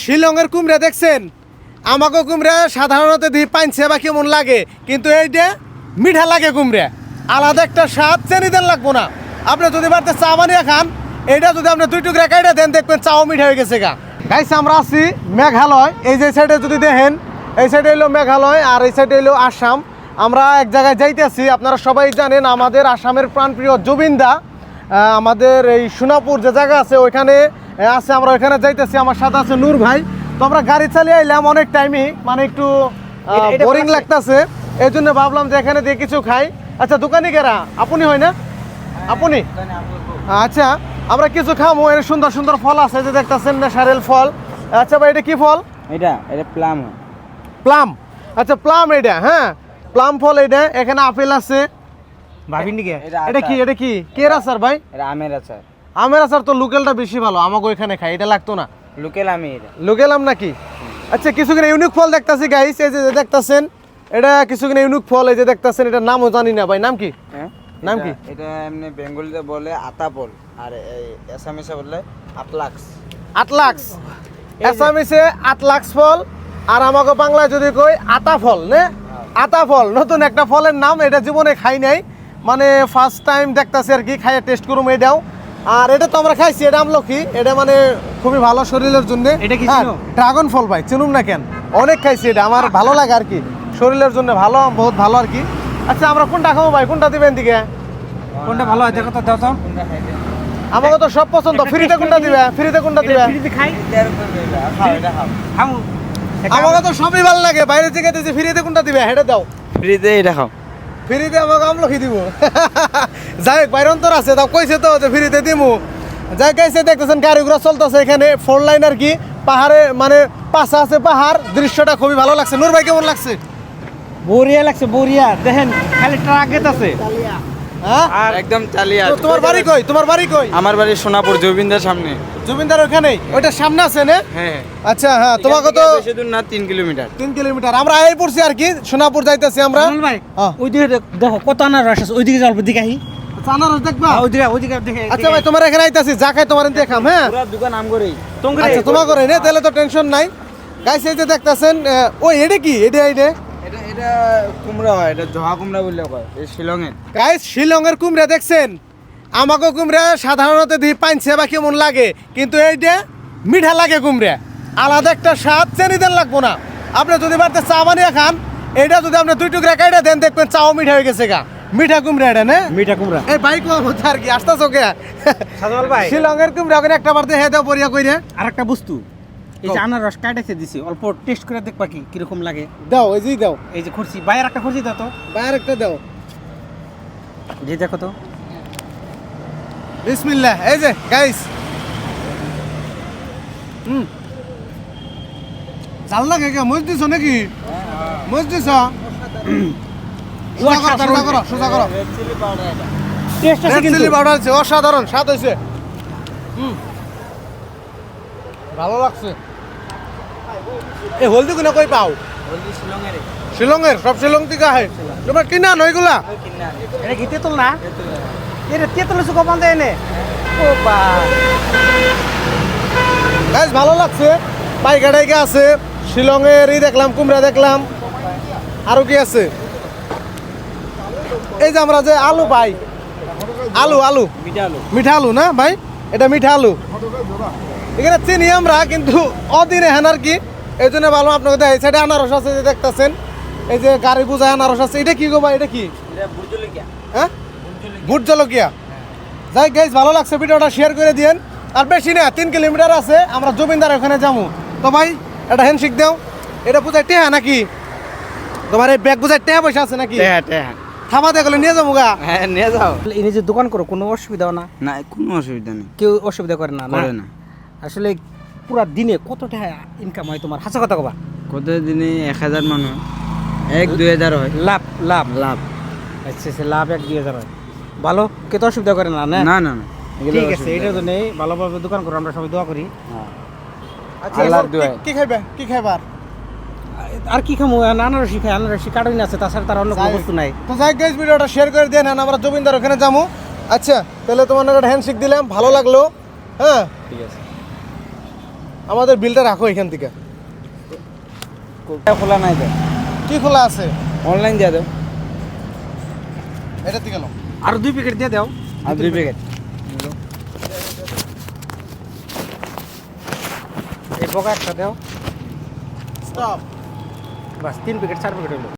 শিলংয়ের কুমড়া দেখছেন? আমাকে কুমড়া সাধারণত দিয়ে পাইছে বা কেমন লাগে? কিন্তু এইটা মিঠা লাগে কুমড়া। আলাদা একটা স্বাদ চেনি দেন লাগবো না। আপনি যদি বাড়িতে চা বানিয়ে খান এটা যদি আপনি দুই টুকরা কাইটা দেন, দেখবেন চাও মিঠা হয়ে গেছে গা। গাইছে আমরা আছি মেঘালয়। এই যে সাইডে যদি দেখেন, এই সাইডে হলো মেঘালয় আর এই সাইডে হলো আসাম। আমরা এক জায়গায় যাইতেছি আপনারা সবাই জানেন, আমাদের আসামের প্রাণপ্রিয় জুবিনদা আমাদের এই সোনাপুর যে জায়গা আছে, ওইখানে আছে আমরা ওইখানে যাইতেছি আমার সাথে আছে নূর ভাই। তো আমরা গাড়ি চালিয়ে আইলাম অনেক টাইমই মানে একটু বোরিং লাগতেছে। এই জন্য ভাবলাম যে এখানে দিয়ে কিছু খাই। আচ্ছা দোকানি কেরা? আপনি হয় না? আপনি? আচ্ছা আমরা কিছু খামো এর সুন্দর সুন্দর ফল আছে যে দেখতেছেন ন্যাচারাল ফল। আচ্ছা ভাই এটা কি ফল? এটা এটা প্লাম। প্লাম। আচ্ছা প্লাম এটা হ্যাঁ। প্লাম ফল এটা এখানে আপেল আছে। ভাবিন এটা কি এটা কি? কের আচার ভাই? এটা আমের আচার। আমের আচার তো লোকালটা বেশি ভালো আমাকে ওইখানে খাই এটা লাগতো না। লোকেল আমি এটা লোকালাম নাকি? আচ্ছা কিছু কিনা ইউনিক ফল দেখতাছি গাইস এই যে দেখতাছেন এটা কিছু কিনা ইউনিক ফল এই যে দেখতাছেন এটা নামও জানি না ভাই নাম কি? হ্যাঁ? নাম কি? এটা এমনি বেঙ্গলিতে বলে আতাপল আর এই আসামিসে বলে আটলাক্স আটলাক্স আসামিসে আটলাক্স ফল আর আমাকে বাংলায় যদি কই আতা ফল নে? আতা ফল নতুন একটা ফলের নাম এটা জীবনে খাই নাই। মানে ফার্স্ট টাইম দেখতাছি আর কি খাইয়ে টেস্ট করুম এটাও আর এটা তো আমরা খাইছি এটা আমলকি এটা মানে খুবই ভালো শরীরের জন্য। এটা কি চিনো? ড্রাগন ফল ভাই চিনুম না কেন? অনেক খাইছি এটা আমার ভালো লাগে আর কি। শরীরের জন্য ভালো বহুত ভালো আর কি। আচ্ছা আমরা কোনটা খাব ভাই? কোনটা দিবেন দিকে কোনটা ভালো হয়? দেখো তো দাও তো। আমাকে তো সব পছন্দ। ফ্রিতে কোনটা দিবে? ফ্রিতে কোনটা দিবে? ফ্রিতে খাই? আমাকে তো সবই ভালো লাগে। বাইরে থেকে দিয়েছি ফ্রিতে কোনটা দিবে? হেঁটে দাও। ফ্রিতে এটা খাও। ফ্রিতে আমাকে আমলকি দিব। যাই হোক বাইরে আছে তাও কইছে তো যে ফ্রিতে দিমু। যাই গাইছে দেখতেছেন গাড়িগুলো চলতেছে এখানে ফোর লাইন আর কি পাহাড়ে মানে পাশে আছে পাহাড় দৃশ্যটা খুবই ভালো লাগছে। নূর ভাই কেমন লাগছে? বরিয়া লাগছে বরিয়া দেখেন খালি ট্রাক গেতাছে হ্যাঁ? আর একদম চালিয়ে তো তোমার বাড়ি কই? তোমার বাড়ি কই? আমার বাড়ি সোনাপুর জবিন্দার সামনে। জমিদার ওখানেই? ওইটা সামনে আছে না? হ্যাঁ আচ্ছা হ্যাঁ তোমাকে তো বেশি দূর না তিন কিলোমিটার। তিন কিলোমিটার। আমরা এই পড়ছি আর কি সোনাপুর যাইতেছি আমরা। ভাই হ্যাঁ। ওইদিকে দেখ- দেখো কত আনারস আছে ওইদিকে যাও দিকে আহি। আনারস দেখবা? হ্যাঁ, ওইদিকে ওইদিকে দেখে আচ্ছা ভাই তোমার এখানে আইতাছি যা খাই তোমার এনতে খাম হ্যাঁ? পুরো দোকান আম তোমরা আচ্ছা তোমার করে নে তাহলে তো টেনশন নাই। গাইস এই যে দেখতাছেন ওই এটা কি? এটা এটা এটা কুমড়া হয় এটা জহা কুমড়া বললে কয় এই শিলংয়ের। গাইস শিলংয়ের কুমড়া দেখছেন? আমাকে কুমড়া সাধারণত দিয়ে পাইছে বা কেমন লাগে কিন্তু এইটা মিঠা লাগে কুমড়া আলাদা একটা স্বাদ চেনি দেন লাগবো না। আপনি যদি বাড়িতে চা বানিয়ে খান এটা যদি আপনি দুই টুকরা কাইটা দেন দেখবেন চাও মিঠা হয়ে গেছে গা। মিঠা কুমড়া এটা না? মিঠা কুমড়া। এই বাইক আর কি আসতেছ কে? সাজাল ভাই। শিলংয়ের কুমড়া ওখানে একটা বার দেখে দাও পরিয়া কইরে। আর একটা বস্তু। এই যে আনারস কাটাইতে দিছি অল্প টেস্ট করে দেখবা কি কীরকম লাগে। দাও এই যে দাও। এই যে খুরসি বাইরের একটা খুরসি দাও তো। বাইরে একটা দাও। যে দেখো তো। বিসমিল্লাহ এই যে গাইস হুম। জাল লাগে কে মজ দিছ নাকি? মজ দিছ? সোজা করো সোজা করো টেস্ট আছে কিন্তু। চিলি পাউডার আছে অসাধারণ স্বাদ হয়েছে হুম। ভালো লাগছে। এই হলদি কোনে কই পাও? শিলংয়ের সব শিলং থেকে আহে তোমার কিনা নইগুলা এটা কি তেঁতুল না? এটা তেঁতুল সুখো পান দেয় নে ও বা। ভালো লাগছে। পাইকাটাইকে আছে। শিলংয়েরই দেখলাম কুমড়া দেখলাম। আরও কি আছে? এই যে আমরা যে আলু পাই। আলু আলু। মিঠা আলু। মিঠা আলু না ভাই? এটা মিঠা আলু। এখানে চিনি আমরা কিন্তু অদিনে হেন আর কি? এই জন্য ভালো আপনাকে দেয় এই সাইডে আনারস আছে যে দেখতেছেন। এই যে গাড়ি বোঝায় আনারস আছে। এটা কি গো ভাই? এটা কি? হ্যাঁ? ভুট জলকিয়া যাই গাইজ ভালো লাগছে ভিডিওটা শেয়ার করে দিয়েন। আর বেশি না তিন কিলোমিটার আছে। আমরা জমিনদার ওখানে যাব। তো ভাই এটা হ্যান্ডশেক দাও। এটা বুঝাই টেহা নাকি? তোমার এই ব্যাগ বুঝাই টেহা পয়সা আছে নাকি? থামা দেখলে নিয়ে যাব গা। হ্যাঁ নিয়ে যাও। এনে যে দোকান করো কোনো অসুবিধা না? না কোনো অসুবিধা নেই। কেউ অসুবিধা করে না? করে না। আসলে পুরা দিনে কত টাকা ইনকাম হয় তোমার? হাসা কথা কবা। কত দিনে? এক হাজার মানুষ এক দুই হাজার হয়। লাভ লাভ। লাভ। আচ্ছা আচ্ছা লাভ এক দুই হাজার হয়। ভালো? কে তো অসুবিধা করে না না? না না ঠিক আছে এটার জন্য ভালোভাবে দোকান করো আমরা সবাই দোয়া করি। হ্যাঁ। আচ্ছা কি- খাইবে? কি খাইবার আর কি খামো? আনারসি খাই আনারসি কাটুন আছে তাছাড়া তার অন্য কোনো বস্তু নাই। তো যাই গাইজ ভিডিওটা শেয়ার করে দেন আমরা জমিনদার ওখানে যাব আচ্ছা তাহলে তোমার একটা হ্যান্ডশেক দিলাম ভালো লাগল। হ্যাঁ? ঠিক আছে। আমাদের বিলটা রাখো এখান থেকে। খোলা নাই তো। কি খোলা আছে? অনলাইন দিয়ে দাও। এটা থেকে নাও। আর দুই প্যাকেট দিয়ে দাও। আর দুই প্যাকেট। এই বগা একটা দাও। স্টপ বাস তিন প্যাকেট চার প্যাকেট হলো।